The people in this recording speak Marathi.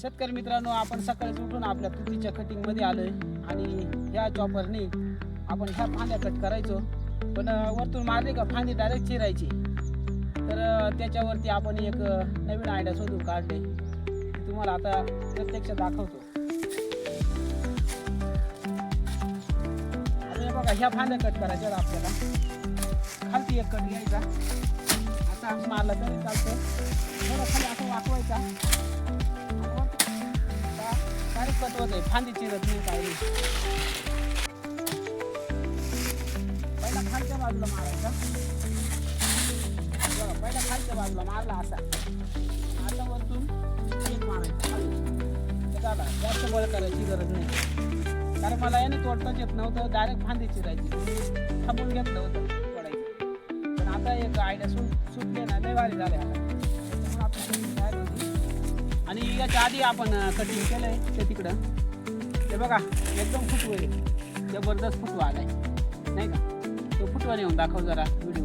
शेतकरी मित्रांनो आपण सकाळीच उठून आपल्या तुतीच्या कटिंगमध्ये आलोय आणि ह्या चॉपरने आपण ह्या फांद्या कट करायचो. पण वरतून मारली का फांदी डायरेक्ट चिरायची. तर त्याच्यावरती आपण एक नवीन आयडिया शोधून काढले. तुम्हाला आता प्रत्यक्ष दाखवतो. हे बघा ह्या फांद्या कट करायच्या आपल्याला. खालती एक कट घ्यायचा. असा मारला तरी चालतो. थोडं खाली असं वाकवायचा. डायरेक्ट आहे. फांदी चिरत नाही पाहिजे पहिला खालच्या बाजूला मारायचा. बरं पहिला खालच्या बाजूला मारला असा. आता वरतून एक मारायचा. खाली. झाला जास्त बळ करायची गरज नाही. कारण मला याने तोडताच येत नव्हतं डायरेक्ट फांदी चिरायची. थांबून घेतलं होतं तोडायचं. पण आता एक आयडिया सुट सुटले ना लय भारी झाले आता. त्याच्यामुळे आपण तयार होती. आणि याच्या आधी आपण कटिंग केलंय ते तिकडं. ते बघा एकदम फुटवे जबरदस्त फुटवा आलाय. नाही का? तो फुटवा नेऊन दाखव जरा व्हिडिओ